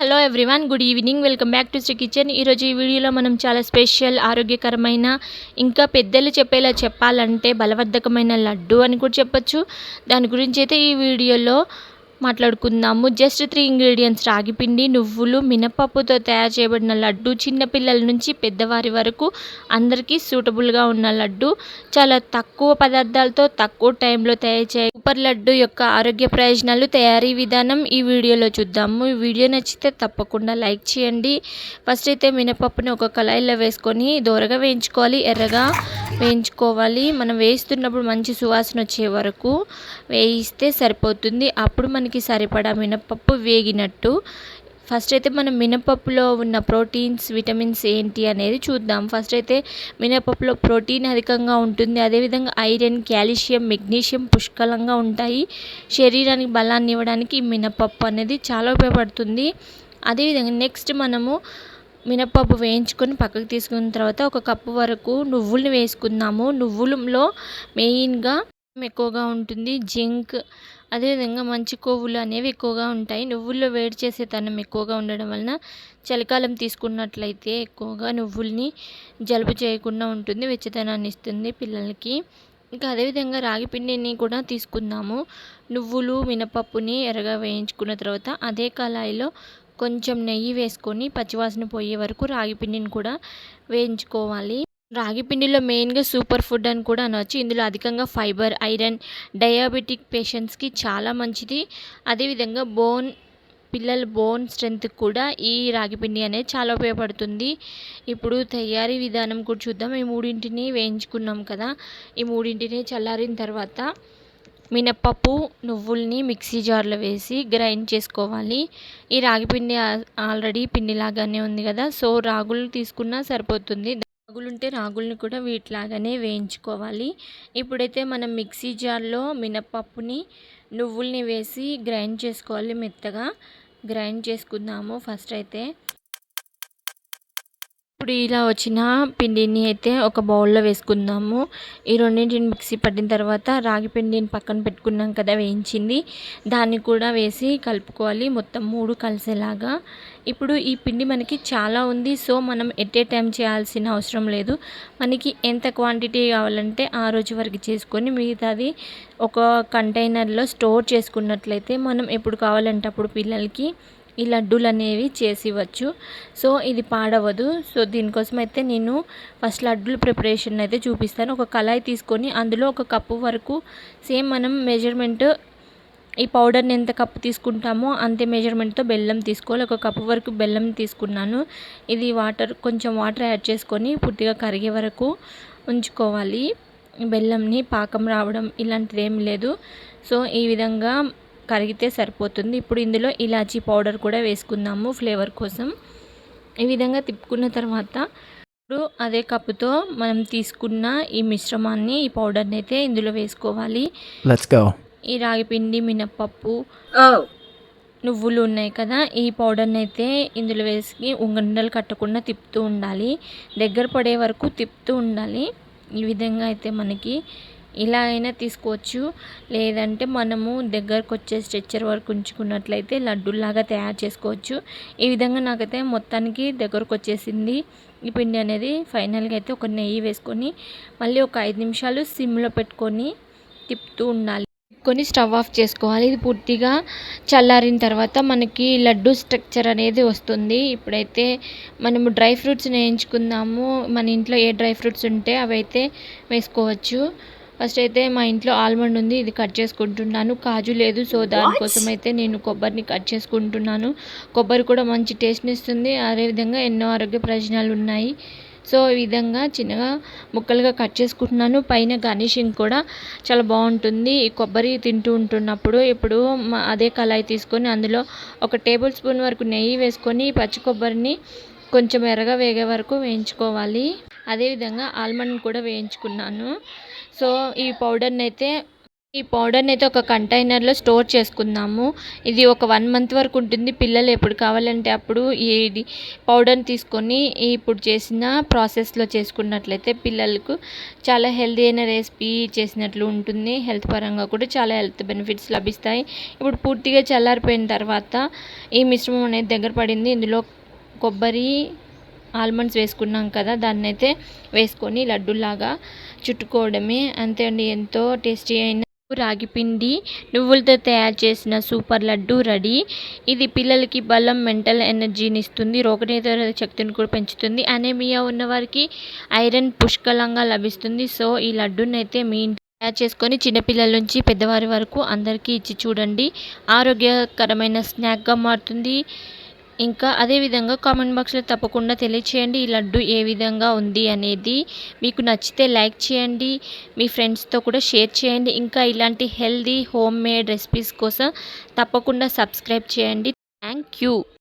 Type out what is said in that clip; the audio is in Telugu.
Hello everyone good evening welcome back to Sri kitchen ఈరోజు ఈ వీడియోలో మనం చాలా స్పెషల్ ఆరోగ్యకరమైన ఇంకా పెద్దలు చెప్పేలా చెప్పాలంటే బలవర్ధకమైన లడ్డు అని కూడా చెప్పొచ్చు. దాని గురించి అయితే ఈ వీడియోలో మాట్లాడుకుందాము. జస్ట్ త్రీ ఇంగ్రీడియంట్స్ రాగిపిండి నువ్వులు మినపప్పుతో తయారు చేయబడిన లడ్డు చిన్నపిల్లల నుంచి పెద్దవారి వరకు అందరికీ సూటబుల్గా ఉన్న లడ్డు. చాలా తక్కువ పదార్థాలతో తక్కువ టైంలో తయారు చేయ సూపర్ లడ్డు యొక్క ఆరోగ్య ప్రయోజనాలు తయారీ విధానం ఈ వీడియోలో చూద్దాము. ఈ వీడియో నచ్చితే తప్పకుండా లైక్ చేయండి. ఫస్ట్ అయితే మినపప్పుని ఒక కళాయిలో వేసుకొని దూరగా వేయించుకోవాలి. ఎర్రగా వేయించుకోవాలి. మనం వేస్తున్నప్పుడు మంచి సువాసన వచ్చే వరకు వేయిస్తే సరిపోతుంది. అప్పుడు మనకి సరిపడా మినపప్పు వేగినట్టు. ఫస్ట్ అయితే మనం మినపప్పులో ఉన్న ప్రోటీన్స్ విటమిన్స్ ఏంటి అనేది చూద్దాం. ఫస్ట్ అయితే మినపప్పులో ప్రోటీన్ అధికంగా ఉంటుంది. అదేవిధంగా ఐరన్ కాల్షియం మెగ్నీషియం పుష్కలంగా ఉంటాయి. శరీరానికి బలాన్ని ఇవ్వడానికి ఈ మినపప్పు అనేది చాలా ఉపయోగపడుతుంది. అదేవిధంగా నెక్స్ట్ మనము మినపప్పు వేయించుకొని పక్కకు తీసుకున్న తర్వాత ఒక కప్పు వరకు నువ్వులను వేసుకుందాము. నువ్వులలో మెయిన్గా ఎక్కువగా ఉంటుంది జింక్ అదేవిధంగా మంచి కొవ్వులు అనేవి ఎక్కువగా ఉంటాయి. నువ్వుల్లో వేడి చేసే తనం ఎక్కువగా ఉండడం వలన చలికాలం తీసుకున్నట్లయితే ఎక్కువగా నువ్వుల్ని జలుబు చేయకుండా ఉంటుంది వెచ్చదనాన్ని ఇస్తుంది పిల్లలకి. ఇంకా అదేవిధంగా రాగి పిండిని కూడా తీసుకుందాము. నువ్వులు మినపప్పుని ఎర్రగా వేయించుకున్న తర్వాత అదే కళాయిలో కొంచెం నెయ్యి వేసుకొని పచ్చివాసన పోయే వరకు రాగి పిండిని కూడా వేయించుకోవాలి. రాగి పిండిలో మెయిన్గా సూపర్ ఫుడ్ అని కూడా అనవచ్చు ఇందులో అధికంగా ఫైబర్ ఐరన్ డయాబెటిక్ పేషెంట్స్కి చాలా మంచిది. అదేవిధంగా బోన్ పిల్లల బోన్ స్ట్రెంత్ కూడా ఈ రాగి పిండి అనేది చాలా ఉపయోగపడుతుంది. ఇప్పుడు తయారీ విధానం కూడా చూద్దాం. ఈ మూడింటిని వేయించుకున్నాం కదా. ఈ మూడింటిని చల్లారిన తర్వాత మినప్పప్పు నువ్వుల్ని మిక్సీ జార్లో వేసి గ్రైండ్ చేసుకోవాలి. ఈ రాగి పిండి ఆల్రెడీ పిండిలాగానే ఉంది కదా. సో రాగులు తీసుకున్నా సరిపోతుంది. రాగులు ఉంటే రాగుల్ని కూడా వీటిలాగానే వేయించుకోవాలి. ఇప్పుడైతే మనం మిక్సీ జార్లో మినప్పప్పుని నువ్వుల్ని వేసి గ్రైండ్ చేసుకోవాలి మెత్తగా. గ్రైండ్ చేసుకుందాము ఫస్ట్ అయితే. ఇప్పుడు ఇలా వచ్చిన పిండిని అయితే ఒక బౌల్లో వేసుకుందాము. ఈ రెండింటిని మిక్సీ పట్టిన తర్వాత రాగి పిండిని పక్కన పెట్టుకున్నాం కదా వేయించింది. దాన్ని కూడా వేసి కలుపుకోవాలి మొత్తం మూడు కలిసేలాగా. ఇప్పుడు ఈ పిండి మనకి చాలా ఉంది సో మనం ఎట్ ఏ టైం చేయాల్సిన అవసరం లేదు. మనకి ఎంత క్వాంటిటీ కావాలంటే ఆ రోజు వరకు చేసుకొని మిగతాది ఒక కంటైనర్లో స్టోర్ చేసుకున్నట్లయితే మనం ఎప్పుడు కావాలంటే అప్పుడు పిల్లలకి ఈ లడ్డూలు అనేవి చేసి ఇవ్వచ్చు సో ఇది పాడవదు. సో దీనికోసం అయితే నేను ఫస్ట్ లడ్డూల ప్రిపరేషన్ అయితే చూపిస్తాను. ఒక కళాయి తీసుకొని అందులో ఒక కప్పు వరకు సేమ్ మనం మెజర్మెంట్ ఈ పౌడర్ని ఎంత కప్పు తీసుకుంటామో అంతే మెజర్మెంట్తో బెల్లం తీసుకోవాలి. ఒక కప్పు వరకు బెల్లం తీసుకున్నాను. ఇది వాటర్ కొంచెం వాటర్ యాడ్ చేసుకొని పూర్తిగా కరిగే వరకు ఉంచుకోవాలి. బెల్లంని పాకం రావడం ఇలాంటిది ఏం లేదు. సో ఈ విధంగా కరిగితే సరిపోతుంది. ఇప్పుడు ఇందులో ఇలాచీ పౌడర్ కూడా వేసుకుందాము ఫ్లేవర్ కోసం. ఈ విధంగా తిప్పుకున్న తర్వాత ఇప్పుడు అదే కప్పుతో మనం తీసుకున్న ఈ మిశ్రమాన్ని ఈ పౌడర్ని అయితే ఇందులో వేసుకోవాలి. ఈ రాగిపిండి మినప్పప్పు నువ్వులు ఉన్నాయి కదా ఈ పౌడర్ని అయితే ఇందులో వేసి ఉంగండలు కట్టకుండా తిప్పుతూ ఉండాలి. దగ్గర పడే వరకు తిప్పుతూ ఉండాలి. ఈ విధంగా అయితే మనకి ఇలా అయినా తీసుకోవచ్చు. లేదంటే మనము దగ్గరకు వచ్చే స్ట్రెచ్చర్ వరకు ఉంచుకున్నట్లయితే లడ్డూలాగా తయారు చేసుకోవచ్చు. ఈ విధంగా నాకైతే మొత్తానికి దగ్గరకు వచ్చేసింది ఈ పిండి అనేది ఫైనల్గా అయితే ఒక నెయ్యి వేసుకొని మళ్ళీ ఒక ఐదు నిమిషాలు సిమ్లో పెట్టుకొని తిప్పుతూ ఉండాలి. కొని స్టవ్ ఆఫ్ చేసుకోవాలి. ఇది పూర్తిగా చల్లారిన తర్వాత మనకి లడ్డు స్ట్రక్చర్ అనేది వస్తుంది. ఇప్పుడైతే మనము డ్రై ఫ్రూట్స్ వేయించుకుందాము మన ఇంట్లో ఏ డ్రై ఫ్రూట్స్ ఉంటే అవి అయితే వేసుకోవచ్చు. ఫస్ట్ అయితే మా ఇంట్లో ఆల్మండ్ ఉంది ఇది కట్ చేసుకుంటున్నాను. కాజు లేదు సో దానికోసం అయితే నేను కొబ్బరిని కట్ చేసుకుంటున్నాను. కొబ్బరి కూడా మంచి టేస్ట్ని ఇస్తుంది. అదేవిధంగా ఎన్నో ఆరోగ్య ప్రయోజనాలు ఉన్నాయి. సో ఈ విధంగా చిన్నగా ముక్కలుగా కట్ చేసుకుంటున్నాను. పైన గార్నిషింగ్ కూడా చాలా బాగుంటుంది. ఈ కొబ్బరి తింటూ ఉంటున్నప్పుడు ఇప్పుడు మ- అదే కళాయి తీసుకొని అందులో ఒక టేబుల్ స్పూన్ వరకు నెయ్యి వేసుకొని పచ్చి కొబ్బరిని కొంచెం ఎర్రగా వేగే వరకు వేయించుకోవాలి. అదేవిధంగా ఆల్మండ్ కూడా వేయించుకున్నాను. సో ఈ పౌడర్ని అయితే ఈ పౌడర్ని అయితే ఒక కంటైనర్లో స్టోర్ చేసుకుందాము. ఇది ఒక వన్ మంత్ వరకు ఉంటుంది. పిల్లలు ఎప్పుడు కావాలంటే అప్పుడు ఇది పౌడర్ని తీసుకొని ఇప్పుడు చేసిన ప్రాసెస్లో చేసుకున్నట్లయితే పిల్లలకు చాలా హెల్దీ అయిన రెసిపీ చేసినట్లు ఉంటుంది. హెల్త్ పరంగా కూడా చాలా హెల్త్ బెనిఫిట్స్ లభిస్తాయి. ఇప్పుడు పూర్తిగా చల్లారిపోయిన తర్వాత ఈ మిశ్రమం అనేది దగ్గర పడింది. ఇందులో కొబ్బరి ఆల్మండ్స్ వేసుకున్నాం కదా దాన్ని అయితే వేసుకొని లడ్డూలాగా చుట్టుకోవడమే. అంతే అండి ఎంతో టేస్టీ అయిన రాగి పిండి నువ్వులతో తయారు చేసిన సూపర్ లడ్డు రెడీ. ఇది పిల్లలకి బలం మెంటల్ ఎనర్జీని ఇస్తుంది రోగనిరోధక శక్తిని కూడా పెంచుతుంది. అనేమియా ఉన్నవారికి ఐరన్ పుష్కలంగా లభిస్తుంది. సో ఈ లడ్డూని అయితే మీ తయారు చేసుకొని చిన్నపిల్లల నుంచి పెద్దవారి వరకు అందరికీ ఇచ్చి చూడండి. ఆరోగ్యకరమైన స్నాక్గా మారుతుంది. ఇంకా అదేవిధంగా కామెంట్ బాక్స్లో తప్పకుండా తెలియచేయండి ఈ లడ్డు ఏ విధంగా ఉంది అనేది. మీకు నచ్చితే లైక్ చేయండి మీ ఫ్రెండ్స్తో కూడా షేర్ చేయండి. ఇంకా ఇలాంటి హెల్దీ హోమ్ మేడ్ రెసిపీస్ కోసం తప్పకుండా సబ్స్క్రైబ్ చేయండి. Thank you